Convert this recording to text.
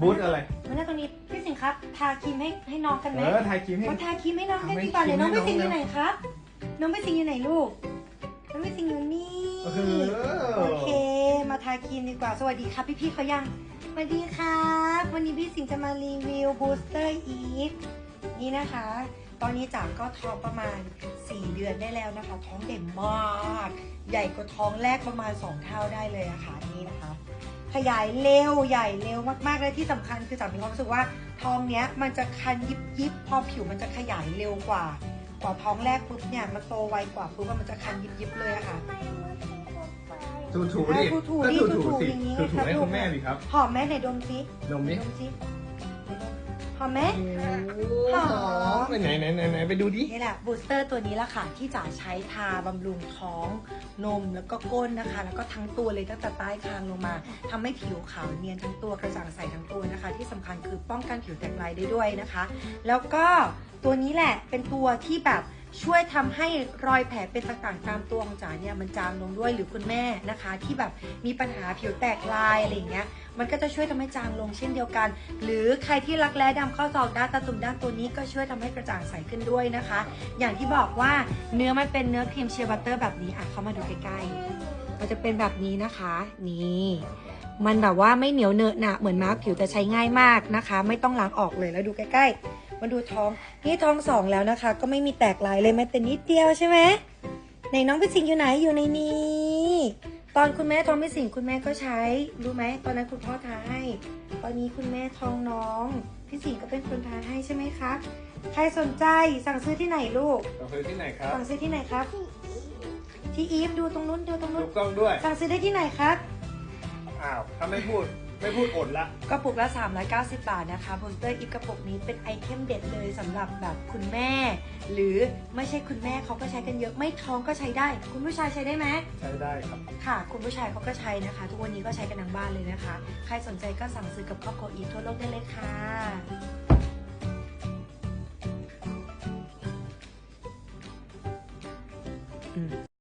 บูธอะไรมานั่งตรงนี้พี่สิงห์ครับทาครีมให้ให้น้องกันไหมเออถ่ายคลิปให้ มาทาครีมให้น้องกันทำให้ดีกว่าเดี๋ยวน้องครีพี่มให้สิงห์อน้องยู่ไหนครับ น้องพี่สิงห์อยู่ไหนลูก น้องพี่สิงห์อยู่นี่ เออ โอเค มาทาครีมดีกว่า สวัสดีครับพี่ๆเขายัง สวัสดีครับ วันนี้พี่สิงห์จะมารีวิวบูสเตอร์อีฟนี่นะคะ ตอนนี้จ๋าก็ท้องประมาณ 4 เดือนได้แล้วนะคะ ท้องเด่นมาก ใหญ่กว่าท้องแรกประมาณ 2 เท่าได้เลยอะค่ะนี่นะคะ ขยายเร็วใหญ่เร็วมากๆและที่สำคัญคือจ๋ามีความรู้สึกว่าท้องเนี้ยมันจะคันยิบยิบพอผิวมันจะขยายเร็วกว่า กว่าท้องแรกปุ๊บเนี่ยมันโตไวกว่าปุ๊บว่ามันจะคันยิบยิบเลยอะค่ะถูถูดิถูถูก็ดิถูถูถูถูสิอย่างนี้ถูถูครับให้ลูกคุณแม่ดิครับหอมไหมไหนดมซินมดิดมซิหอมไหมหอม ไปไหนไหนไหนไหนไปดูดิ นี่แหละบูสเตอร์ตัวนี้ละค่ะ ที่จ๋าใช้ทาบำรุงท้องนมแล้วก็ก้นนะคะ แล้วก็ทั้งตัวเลยตั้งแต่ใต้คางลงมาทำให้ผิวขาวเนียนทั้งตัวกระจ่างใสทั้งตัวนะคะ ที่สำคัญคือป้องกันผิวแตกลายได้ด้วยนะคะ แล้วก็ตัวนี้แหละเป็นตัวที่แบบ ช่วยทำให้รอยแผลเป็นต่างๆ ตามตัวของจ๋าเนี่ยมันจางลงด้วยหรือคุณแม่นะคะ ที่แบบมีปัญหาผิวแตกลายอะไรอย่างเงี้ยมันก็จะช่วยทำให้จางลงเช่นเดียวกัน หรือใครที่รักแร้ดำข้อศอกด้านตาตุ่มด้านตัวนี้ก็ช่วยทำให้กระจ่างใสขึ้นด้วยนะคะ อย่างที่บอกว่าเนื้อมันเป็นเนื้อครีมเชียร์บัตเตอร์แบบนี้อะเข้ามาดูใกล้ๆมันจะเป็นแบบนี้นะคะ นี่มันแบบว่าไม่เหนียวเนอะหนะเหมือนมาร์กผิวแต่ใช้ง่ายมากนะคะ ไม่ต้องล้างออกเลยแล้วดูใกล้ๆ มาดูท้อง นี่ท้องสองแล้วนะคะ ก็ไม่มีแตกลายเลยแม้แต่นิดเดียวใช่ไหมในน้องพี่สิงห์อยู่ไหนอยู่ในนี้ ตอนคุณแม่ท้องพี่สิงห์คุณแม่ก็ใช้รู้ไหมตอนนั้นคุณพ่อทาให้ ตอนนี้คุณแม่ท้องน้องพี่สิงห์ก็เป็นคนทาให้ใช่ไหมคะใครสนใจสั่งซื้อที่ไหนลูกเราเคยที่ไหนครับสั่งซื้อที่ไหนครับ ที่อีฟดูตรงนู้นดูตรงนู้ถูนกต้องด้วย สั่งซื้อได้ที่ไหนครับอ้าวถ้าไม่พูด ไม่พูดอดละกระปุกละ 390 บาทนะคะโบสเตอร์อีฟกระปุกนี้เป็นไอเทมเด็ดเลยสำหรับแบบคุณแม่ หรือไม่ใช่คุณแม่เขาก็ใช้กันเยอะไม่ท้องก็ใช้ได้ คุณผู้ชายใช้ได้ไหมใช้ได้ครับ ค่ะ คุณผู้ชายเขาก็ใช้นะคะ ทุกวันนี้ก็ใช้กันทั้งบ้านเลยนะคะ ใครสนใจก็สั่งซื้อกับครอบครัวอีฟทั่วโลกได้เลยค่ะอืม